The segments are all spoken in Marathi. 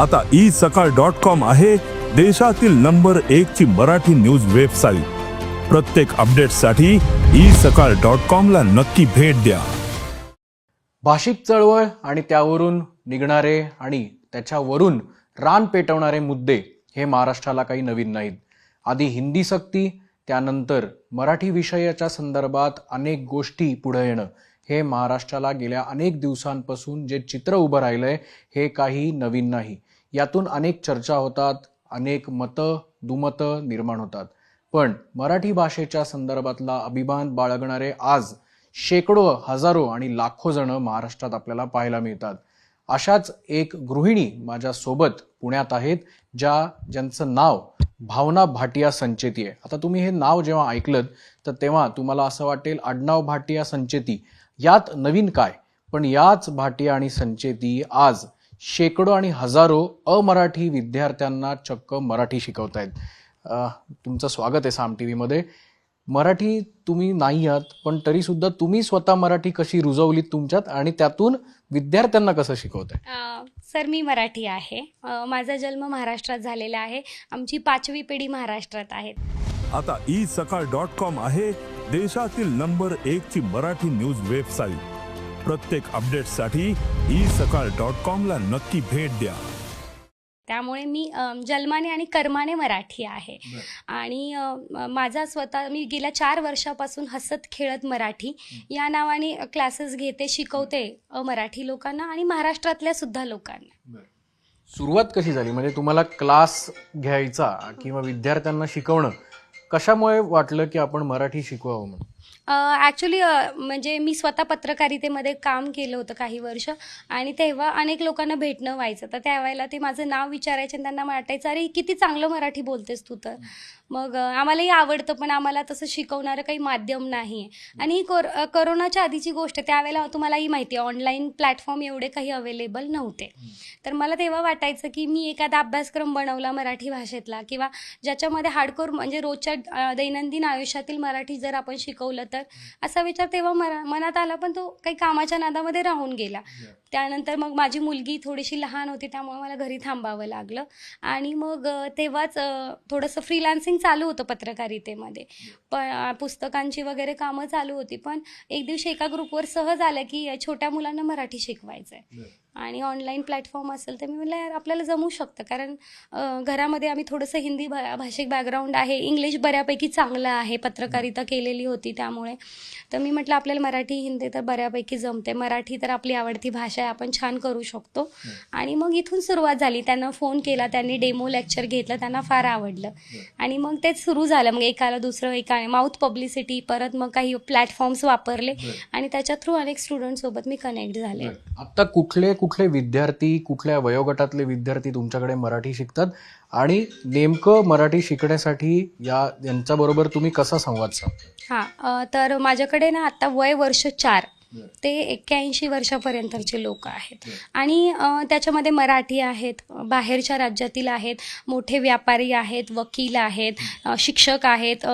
आता ई सकाळ डॉट कॉम आहे देशातील नंबर एक ची मराठी न्यूज वेबसाईट. प्रत्येक अपडेटसाठी ई सकाळ डॉट कॉम ला नक्की भेट द्या. भाषिक चळवळ आणि त्यावरून निघणारे आणि त्याच्यावरून रान पेटवणारे मुद्दे हे महाराष्ट्राला काही नवीन नाहीत. आधी हिंदी सक्ती त्यानंतर मराठी विषयाच्या संदर्भात अनेक गोष्टी पुढे येणं. हे महाराष्ट्राला गेल्या अनेक दिवसांपासून जे चित्र उभं राहिलंय हे काही नवीन नाही. यातून अनेक चर्चा होतात अनेक मतं दुमतं निर्माण होतात. पण मराठी भाषेच्या संदर्भातला अभिमान बाळगणारे आज शेकडो हजारो आणि लाखो जण महाराष्ट्रात आपल्याला पाहायला मिळतात. अशाच एक गृहिणी माझ्यासोबत पुण्यात आहेत ज्या ज्यांचं नाव भावना भाटिया संचेती आहे. आता तुम्ही हे नाव जेव्हा ऐकलं तर तेव्हा तुम्हाला असं वाटेल आडनाव भाटिया संचेती यात नवीन काय? पण याच भाटिया आणि संचेती आज शेकडो आणि हजारो अमराठी विद्यार्थ्यांना चक्क मराठी शिकवतायत. अ, तुमचं स्वागत आहे साम टी व्हीमध्ये मराठी तुम्ही नाही आहात पण तरी सुद्धा तुम्ही स्वतः मराठी कशी रुजवलीत तुमच्यात आणि त्यातून विद्यार्थ्यांना कसं शिकवताय अ, सर मी मराठी आहे. माझा जन्म महाराष्ट्रात झालेला आहे. आमची पाचवी पिढी महाराष्ट्रात आहे. आता ई सकाळ डॉट कॉम आहे देशातील नंबर एक ची मराठी न्यूज वेबसाईट. प्रत्येक अपडेटसाठी ई सकाळ डॉट कॉम ला नक्की भेट द्या. त्यामुळे मी जन्माने आणि कर्माने मराठी आहे. आणि माझा स्वतः मी गेल्या चार वर्षापासून हसत खेळत मराठी. या नावाने क्लासेस घेते शिकवते मराठी लोकांना आणि महाराष्ट्रातल्या सुद्धा लोकांना. सुरुवात कशी झाली? म्हणजे तुम्हाला क्लास घ्यायचा किंवा विद्यार्थ्यांना शिकवणं कशामुळे वाटलं की आपण मराठी शिकवावं म्हणून? ॲक्च्युली म्हणजे मी स्वतः पत्रकारितेमध्ये काम केलं होतं काही वर्ष. आणि तेव्हा अनेक लोकांना भेटणं व्हायचं. तर त्यावेळेला ते माझं नाव विचारायचे आणि त्यांना वाटायचं अरे किती चांगलं मराठी बोलतेस तू तर. मग आम्हालाही आवडतं पण आम्हाला तसं शिकवणारं काही माध्यम नाही आहे आणि ही कोर करोनाच्या आधीची गोष्ट त्यावेळेला तुम्हालाही माहिती आहे ऑनलाईन प्लॅटफॉर्म एवढे काही अवेलेबल नव्हते. तर मला तेव्हा वाटायचं की मी एखादा अभ्यासक्रम बनवला मराठी भाषेतला किंवा ज्याच्यामध्ये हार्डकोर म्हणजे रोजच्या दैनंदिन आयुष्यातील मराठी जर आपण शिकवलं तर असा विचार तेव्हा मनात आला पण तो काही कामाच्या नादामध्ये राहून गेला. त्यानंतर मग माझी मुलगी थोडीशी लहान होती त्यामुळे मला घरी थांबावं लागलं. आणि मग तेव्हाच थोडंसं फ्रीलान्सिंग चालू होतं पत्रकारितेमध्ये. पण पुस्तकांची वगैरे कामं चालू होती पण एक दिवशी एका ग्रुपवर सहज आलं की छोट्या मुलांना मराठी शिकवायचं आहे आणि ऑनलाईन प्लॅटफॉर्म असेल तर मी म्हटलं यार आपल्याला जमू शकतं. कारण घरामध्ये आम्ही थोडंसं हिंदी भा भाषिक बॅकग्राऊंड आहे. इंग्लिश बऱ्यापैकी चांगलं आहे. पत्रकारिता केलेली होती त्यामुळे. तर मी म्हटलं आपल्याला मराठी हिंदी तर बऱ्यापैकी जमते. मराठी तर आपली आवडती भाषा आहे. आपण छान करू शकतो. आणि मग इथून सुरुवात झाली. त्यांना फोन केला. त्यांनी डेमो लेक्चर घेतलं. त्यांना फार आवडलं. आणि मग तेच सुरू झालं. मग एकाला दुसरं एका माउथ पब्लिसिटी परत मग काही प्लॅटफॉर्म्स वापरले. आणि त्याच्या थ्रू अनेक स्टुडंटसोबत मी कनेक्ट झाले. आता कुठले कुठले विद्यार्थी कुठल्या वयोगटातले विद्यार्थी तुमच्याकडे मराठी शिकतात? आणि नेमकं मराठी शिकण्यासाठी या यांच्याबरोबर तुम्ही कसा संवाद साधता? हां तर माझ्याकडे ना आता वय वर्ष चार ते एक्क्याऐंशी वर्षापर्यंतचे लोक आहेत. आणि त्याच्यामध्ये मराठी आहेत बाहेरच्या राज्यातील आहेत मोठे व्यापारी आहेत वकील आहेत शिक्षक आहेत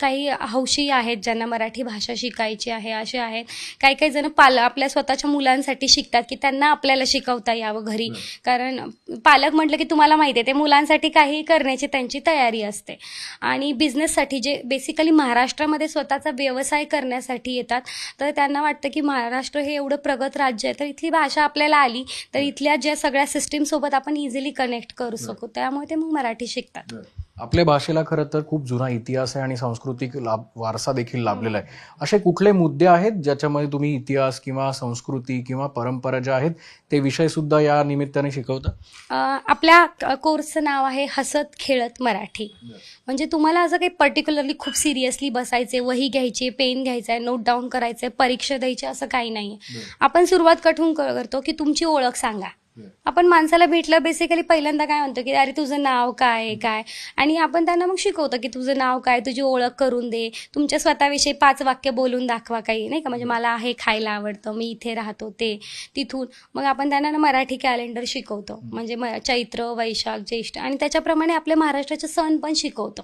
काही हौशी आहेत ज्यांना मराठी भाषा शिकायची आहे असे आहेत. काही काही जण पाल आपल्या स्वतःच्या मुलांसाठी शिकतात की त्यांना आपल्याला शिकवता यावं घरी. कारण पालक म्हटलं की तुम्हाला माहिती आहे ते मुलांसाठी काही करण्याची त्यांची तयारी असते. आणि बिझनेससाठी जे बेसिकली महाराष्ट्रामध्ये स्वतःचा व्यवसाय करण्यासाठी येतात तर त्यांना वाटतं की महाराष्ट्र हे एवढं प्रगत राज्य आहे तर इथली भाषा आपल्याला आली तर इथल्या ज्या सगळ्या सिस्टीमसोबत आपण इझिली कनेक्ट करू शकू. त्यामुळे ते मग मराठी शिकतात. आपल्या भाषेला खरं तर खूप जुना इतिहास आहे आणि सांस्कृतिक लाभ वारसा देखील लाभलेला आहे. असे कुठले मुद्दे आहेत ज्याच्यामध्ये तुम्ही इतिहास किंवा संस्कृती किंवा परंपरा ज्या आहेत ते विषय सुद्धा या निमित्ताने शिकवता? आपल्या कोर्सचं नाव आहे हसत खेळत मराठी. म्हणजे तुम्हाला असं काही पर्टिक्युलरली खूप सिरियसली बसायचे वही घ्यायची पेन घ्यायचा आहे नोट डाऊन करायचं परीक्षा द्यायची असं काही नाही आपण सुरुवात कठून करतो की तुमची ओळख सांगा. आपण माणसाला भेटलं बेसिकली पहिल्यांदा काय म्हणतो की अरे तुझं नाव काय काय? आणि आपण त्यांना मग शिकवतो की तुझं नाव काय? तुझी ओळख करून दे. तुमच्या स्वतःविषयी पाच वाक्य बोलून दाखवा काही नाही का? म्हणजे मला हे खायला आवडतं मी इथे राहतो ते तिथून. मग आपण त्यांना ना मराठी कॅलेंडर शिकवतो. म्हणजे म- चैत्र वैशाख ज्येष्ठ आणि त्याच्याप्रमाणे आपल्या महाराष्ट्राचे सण पण शिकवतो.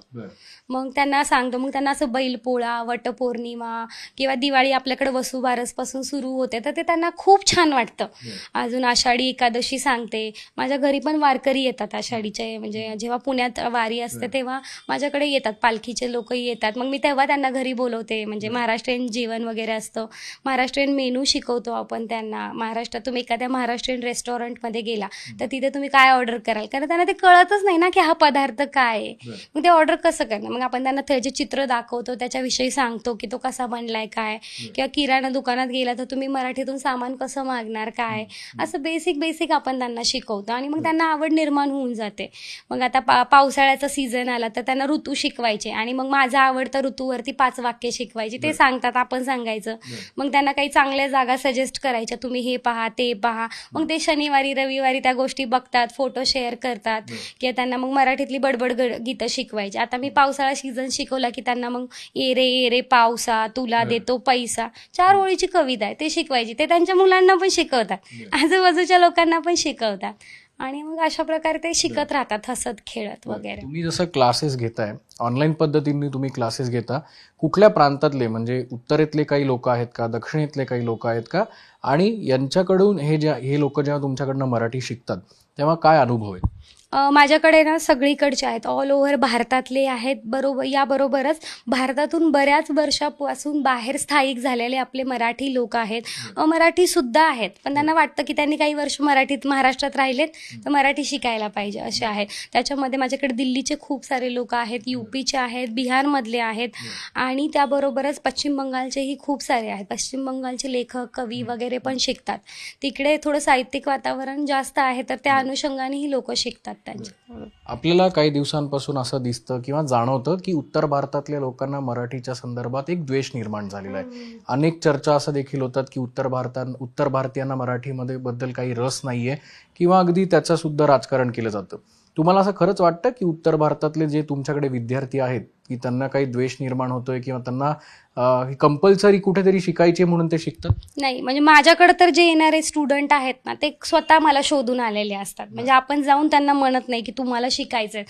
मग त्यांना सांगतो मग त्यांना असं बैलपोळा वटपौर्णिमा किंवा दिवाळी आपल्याकडे वसुबारसपासून सुरू होते तर ते त्यांना खूप छान वाटतं. अजून आषाढी एकादशी सांग सांगते माझ्या घरी पण वारकरी येतात आषाढीचे म्हणजे जेव्हा पुण्यात वारी असते तेव्हा माझ्याकडे येतात पालखीचे लोकही येतात. मग मी तेव्हा त्यांना घरी बोलवते म्हणजे महाराष्ट्रीयन जेवण वगैरे असतं. महाराष्ट्रीयन मेनू शिकवतो आपण त्यांना. महाराष्ट्रात तुम्ही एखाद्या महाराष्ट्रीयन रेस्टॉरंटमध्ये गेला तर तिथे तुम्ही काय ऑर्डर कराल? कारण त्यांना ते कळतच नाही ना की हा पदार्थ काय आहे. मग ते ऑर्डर कसं करणार? मग आपण त्यांना त्याचे चित्र दाखवतो त्याच्याविषयी सांगतो की तो कसा बनलाय काय? किंवा किराणा दुकानात गेला तर तुम्ही मराठीतून सामान कसं मागणार काय? असं बेसिक बेसिक आपण त्यांना शिकवतो आणि मग त्यांना आवड निर्माण होऊन जाते. मग आता पा पावसाळ्याचा सीझन आला तर त्यांना ऋतू शिकवायचे आणि मग माझा आवडता ऋतूवरती पाच वाक्य शिकवायची. ते सांगतात आपण सांगायचं. मग त्यांना काही चांगल्या जागा सजेस्ट करायच्या. तुम्ही हे पहा ते पहा. मग ते शनिवारी रविवारी त्या गोष्टी बघतात फोटो शेअर करतात. किंवा त्यांना मग मराठीतली बडबड गीतं शिकवायची. आता मी पावसाळा सीझन शिकवला की त्यांना मग ये रे ये रे पावसा तुला देतो पैसा. चार ओळीची कविता आहे ते शिकवायची. ते त्यांच्या मुलांना पण शिकवतात. आजूबाजूच्या लोकांना पण शिकवतात. आणि मग अशा प्रकारे ते शिकत राहतात हसत खेळत वगैरे. तुम्ही जसं क्लासेस घेताय ऑनलाईन पद्धतीने तुम्ही क्लासेस घेता कुठल्या प्रांतातले म्हणजे उत्तरेतले काही लोक आहेत का दक्षिणेतले काही लोक आहेत का? आणि यांच्याकडून हे ज्या हे लोक जेव्हा तुमच्याकडनं मराठी शिकतात तेव्हा काय अनुभव आहे माझ्याकडे ना सगळीकडचे आहेत. ऑल ओव्हर भारतातले आहेत. बरोबर याबरोबरच भारतातून बऱ्याच वर्षापासून बाहेर स्थायिक झालेले आपले मराठी लोक आहेत. मराठी सुद्धा आहेत. पण त्यांना वाटतं की त्यांनी काही वर्ष मराठीत महाराष्ट्रात राहिलेत तर मराठी शिकायला पाहिजे असे आहेत. त्याच्यामध्ये माझ्याकडे दिल्लीचे खूप सारे लोक आहेत. युपीचे आहेत. बिहारमधले आहेत. आणि त्याबरोबरच पश्चिम बंगालचेही खूप सारे आहेत. पश्चिम बंगालचे लेखक कवी वगैरे पण शिकतात. तिकडे थोडं साहित्यिक वातावरण जास्त आहे तर त्या अनुषंगानेही लोक शिकतात. त्यांच्या आपल्याला काही दिवसांपासून असं दिसतं किंवा जाणवतं की उत्तर भारतातल्या लोकांना मराठीच्या संदर्भात एक द्वेष निर्माण झालेला आहे. अनेक चर्चा असं देखील होतात की उत्तर भारतात उत्तर भारतीयांना मराठीमध्ये बद्दल काही रस नाहीये किंवा अगदी त्याचं सुद्धा राजकारण केलं जातं. तुम्हाला असं खरंच वाटतं की उत्तर भारतातले जे तुमच्याकडे विद्यार्थी आहेत की त्यांना काही द्वेष निर्माण होतोय किंवा त्यांना कंपल्सरी कुठेतरी शिकायचे म्हणून ते शिकतात? नाही म्हणजे माझ्याकडे तर जे येणारे स्टुडंट आहेत ना ते स्वतः मला शोधून आलेले असतात. म्हणजे आपण जाऊन त्यांना म्हणत नाही की तुम्हाला शिकायचं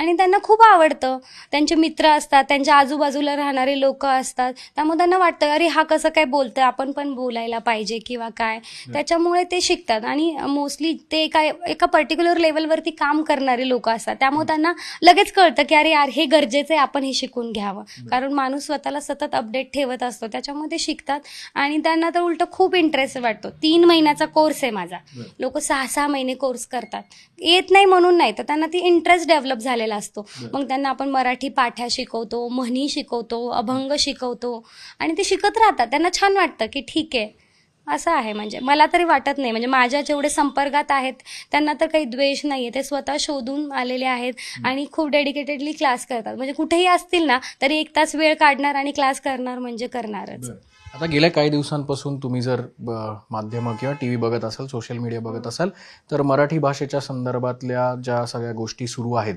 आणि त्यांना खूप आवडतं. त्यांचे मित्र असतात त्यांच्या आजूबाजूला राहणारे लोक असतात. त्यामुळे त्यांना वाटतं अरे हा कसं काय बोलतोय? आपण पण बोलायला पाहिजे किंवा काय? त्याच्यामुळे ते शिकतात. आणि मोस्टली ते काय एका पर्टिक्युलर लेवलवरती काम करणारे लोक असतात. त्यामुळे त्यांना लगेच कळतं की अरे यार हे गरजेचं आहे आपण हे शिकून घ्यावं. कारण माणूस स्वतःला सतत अपडेट ठेवत असतो त्याच्यामुळे ते शिकतात. आणि त्यांना तर उलट खूप इंटरेस्ट वाटतो. तीन महिन्याचा कोर्स आहे माझा. लोक सहा सहा महिने कोर्स करतात. येत नाही म्हणून नाही तर त्यांना ती इंटरेस्ट डेव्हलप झालेला असतो. मग त्यांना आपण मराठी पाठ्या शिकवतो म्हणी शिकवतो अभंग शिकवतो. आणि ते शिकत राहतात. त्यांना छान वाटतं की ठीक आहे. असं आहे म्हणजे. मला तरी वाटत नाही. म्हणजे माझ्या जेवढे संपर्कात आहेत त्यांना तर काही द्वेष नाही आहे ते स्वतः शोधून आलेले आहेत आणि खूप डेडिकेटेडली क्लास करतात. म्हणजे कुठेही असतील ना तरी एक तास वेळ काढणार आणि क्लास करणार म्हणजे करणारच. आता गेल्या काही दिवसांपासून तुम्ही जर ब- माध्यमं किंवा टी व्ही बघत असाल सोशल मीडिया बघत असाल तर मराठी भाषेच्या संदर्भातल्या ज्या सगळ्या गोष्टी सुरू आहेत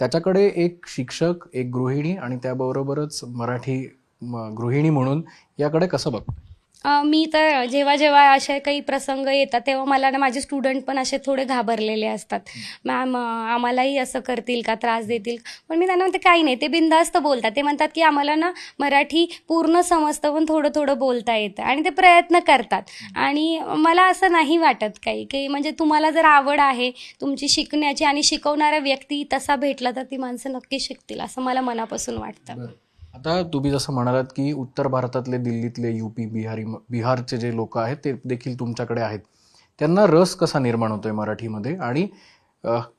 त्याच्याकडे एक शिक्षक एक गृहिणी आणि त्याबरोबरच मराठी गृहिणी म्हणून याकडे कसं बघ? मी तर जेव्हा जेव्हा असे काही प्रसंग येतात तेव्हा मला ना माझे स्टुडंट पण असे थोडे घाबरलेले असतात. मॅम आम्हालाही असं करतील का? त्रास देतील पण मी त्यांना म्हणते काही नाही. ते बिंदास्त बोलतात. ते म्हणतात की आम्हाला ना मराठी पूर्ण समजतं पण थोडं थोडं बोलता येतं आणि ते प्रयत्न करतात. आणि मला असं नाही वाटत काही की म्हणजे तुम्हाला जर आवड आहे तुमची शिकण्याची आणि शिकवणारा व्यक्ती तसा भेटला तर ती माणसं नक्की शिकतील असं मला मनापासून वाटतं. आता तुम्ही जसं म्हणालात की उत्तर भारतातले दिल्लीतले युपी बिहारी बिहारचे जे लोक आहेत ते देखील तुमच्याकडे आहेत. त्यांना रस कसा निर्माण होतोय मराठीमध्ये? आणि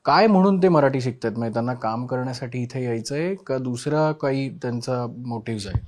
काय म्हणून ते मराठी शिकतात म्हणजे त्यांना काम करण्यासाठी इथे यायचं आहे का दुसरा काही त्यांचा मोटिव्ह आहे?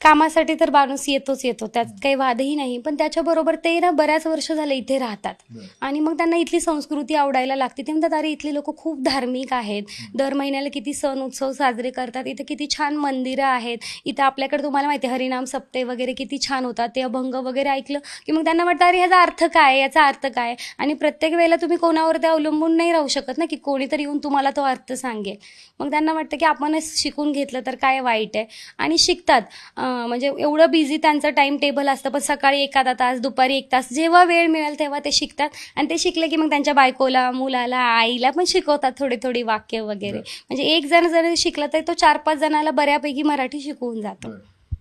कामासाठी तर माणूस येतोच येतो. त्यात काही वादही नाही. पण त्याच्याबरोबर ते ना बऱ्याच वर्ष झाले इथे राहतात. आणि मग त्यांना इथली संस्कृती आवडायला लागते. ते म्हणतात अरे इथली लोक खूप धार्मिक आहेत. दर महिन्याला किती सण उत्सव साजरे करतात. इथे किती छान मंदिरं आहेत. इथं आपल्याकडे तुम्हाला माहिती आहे हरिनाम सप्ते वगैरे किती छान होतात. ते अभंग वगैरे ऐकलं की मग त्यांना वाटतं अरे ह्याचा अर्थ काय? याचा अर्थ काय? आणि प्रत्येक वेळेला तुम्ही कोणावरती अवलंबून नाही राहू शकत ना की कोणीतरी येऊन तुम्हाला तो अर्थ सांगेल. मग त्यांना वाटतं की आपणच शिकून घेतलं तर काय वाईट आहे? आणि शिकतात अं, म्हणजे एवढं बिझी त्यांचं टाइम टेबल असतं पण सकाळी एखादा तास दुपारी एक तास जेव्हा वेळ मिळेल तेव्हा ते शिकतात. आणि ते शिकले की मग त्यांच्या बायकोला मुलाला आईला पण शिकवतात थोडी थोडी वाक्य वगैरे. म्हणजे एक जण जर शिकला तर तो चार पाच जणाला बऱ्यापैकी मराठी शिकवून जातो.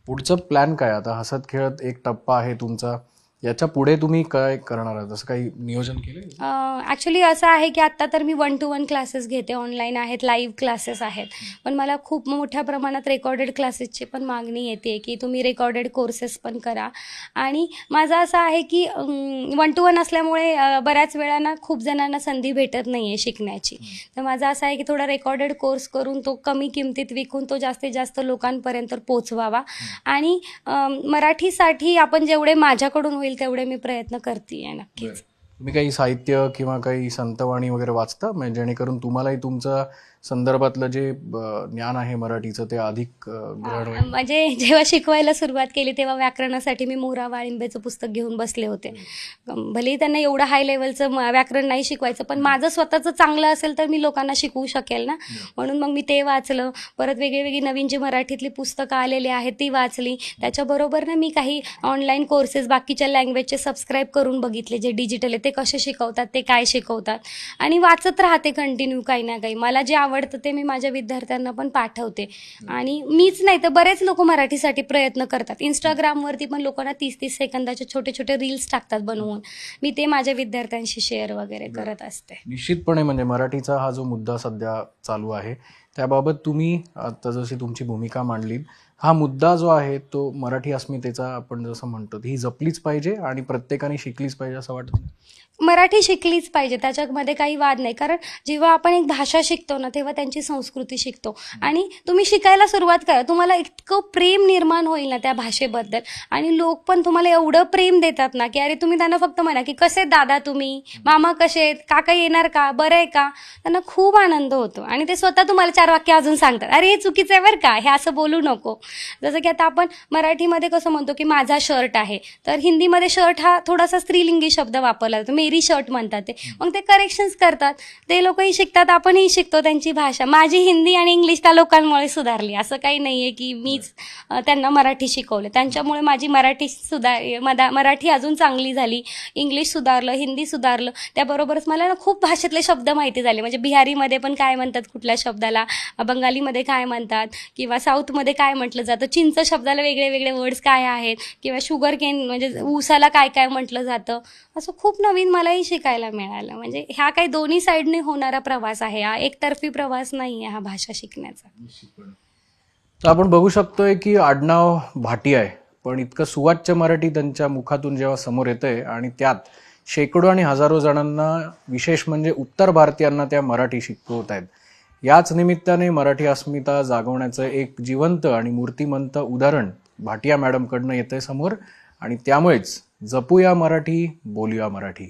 पुढचं प्लॅन काय? आता हसत खेळत एक टप्पा आहे तुमचा. याच्यापुढे तुम्ही काय करणार आहात? असं काही नियोजन केलं ॲक्च्युली असं आहे की आत्ता तर मी वन टू वन क्लासेस घेते. ऑनलाईन आहेत लाईव्ह क्लासेस आहेत. पण मला खूप मोठ्या प्रमाणात रेकॉर्डेड क्लासेसची पण मागणी येते की तुम्ही रेकॉर्डेड कोर्सेस पण करा. आणि माझं असं आहे की वन टू वन असल्यामुळे बऱ्याच वेळांना खूप जणांना संधी भेटत नाही आहे शिकण्याची. तर माझं असं आहे की थोडा रेकॉर्डेड कोर्स करून तो कमी किमतीत विकून तो जास्तीत जास्त लोकांपर्यंत पोचवावा आणि मराठीसाठी आपण जेवढे माझ्याकडून होईल तेवढे मी प्रयत्न करते आहे नक्कीच तुम्ही काही साहित्य किंवा काही संतवाणी वगैरे वाचता? म्हणजे जेणेकरून तुम्हालाही तुमचं संदर्भातलं जे ज्ञान आहे मराठीचं ते अधिक ग्रहण म्हणजे जेव्हा शिकवायला सुरुवात केली तेव्हा व्याकरणासाठी मी मोहरा वाळिंबेचं पुस्तक घेऊन बसले होते. भलेही त्यांना एवढं हाय लेवलचं व्याकरण नाही शिकवायचं पण माझं स्वतःचं चांगलं असेल तर मी लोकांना शिकवू शकेल ना? म्हणून मग मी ते वाचलं. परत वेगळी वेगळी नवीन जी मराठीतली पुस्तकं आलेली आहेत ती वाचली. त्याच्याबरोबर ना मी काही ऑनलाईन कोर्सेस बाकीच्या लँग्वेजचे सबस्क्राईब करून बघितले जे डिजिटल आहे ते कसे शिकवतात ते काय शिकवतात. आणि वाचत राहते कंटिन्यू काही ना काही. मला जे आवडतं ते मी माझ्या विद्यार्थ्यांना पण पाठवते. आणि मीच नाही तर बरेच लोक मराठीसाठी प्रयत्न करतात. इंस्टाग्रामवरती पण लोकांना तीस तीस सेकंदाचे छोटे छोटे रील्स टाकतात बनवून. मी ते माझ्या विद्यार्थ्यांशी शेअर वगैरे करत असते. निश्चितपणे म्हणजे मराठीचा हा जो मुद्दा सध्या चालू आहे त्याबाबत तुम्ही आता जशी तुमची भूमिका मांडली हा मुद्दा जो आहे तो मराठी अस्मितेचा आपण जसं म्हणतो ही जपलीच पाहिजे आणि प्रत्येकाने शिकलीच पाहिजे असं वाटतं? मराठी शिकलीच पाहिजे त्याच्यामध्ये काही वाद नाही. कारण जेव्हा आपण एक भाषा शिकतो ना तेव्हा त्यांची संस्कृती शिकतो. आणि तुम्ही शिकायला सुरुवात करा. तुम्हाला इतकं प्रेम निर्माण होईल ना त्या भाषेबद्दल. आणि लोक पण तुम्हाला एवढं प्रेम देतात ना की अरे तुम्ही त्यांना फक्त म्हणा की कसे दादा तुम्ही? मामा कसे आहेत? काका येणार का? बरं आहे का? त्यांना खूप आनंद होतो. आणि ते स्वतः तुम्हाला चार वाक्य अजून सांगतात. अरे हे चुकीचं आहे बरं का? हे असं बोलू नको. जसं की आता आपण मराठीमध्ये कसं म्हणतो की माझा शर्ट आहे. तर हिंदीमध्ये शर्ट हा थोडासा स्त्रीलिंगी शब्द वापरला जातो. मेरी शर्ट म्हणतात ते. मग ते करेक्शन्स करतात. ते लोकही शिकतात आपणही शिकतो त्यांची भाषा. माझी हिंदी आणि इंग्लिश त्या लोकांमुळे सुधारली. असं काही नाही आहे की मीच त्यांना मराठी शिकवलं. त्यांच्यामुळे माझी मराठी सुधार मदा मराठी अजून चांगली झाली. इंग्लिश सुधारलं हिंदी सुधारलं. त्याबरोबरच मला ना खूप भाषेतले शब्द माहिती झाले. म्हणजे बिहारीमध्ये पण काय म्हणतात कुठल्या शब्दाला? बंगालीमध्ये काय म्हणतात? किंवा साऊथमध्ये काय म्हटलं जातं? चिंच शब्दाला वेगळे वेगळे वर्ड्स काय आहेत? किंवा शुगर केन म्हणजे ऊसाला काय काय म्हटलं जातं? असं खूप नवीन मलाही शिकायला मिळालं. म्हणजे ह्या काही दोन्ही साईडने होणारा प्रवास आहे. हा एकतर्फी प्रवास नाही आहे हा भाषा शिकण्याचा. तर आपण बघू शकतोय की आडनाव भाटी आहे पण इतकं सुवाच्य मराठी त्यांच्या मुखातून जेव्हा समोर येतंय आणि त्यात शेकडो आणि हजारो जणांना विशेष म्हणजे उत्तर भारतीयांना त्या मराठी शिकवत आहेत. याच निमित्ताने मराठी अस्मिता जागवण्याचं एक जिवंत आणि मूर्तिमंत उदाहरण भाटिया मॅडमकडनं येतंय समोर. आणि त्यामुळेच जपूया मराठी बोलूया मराठी.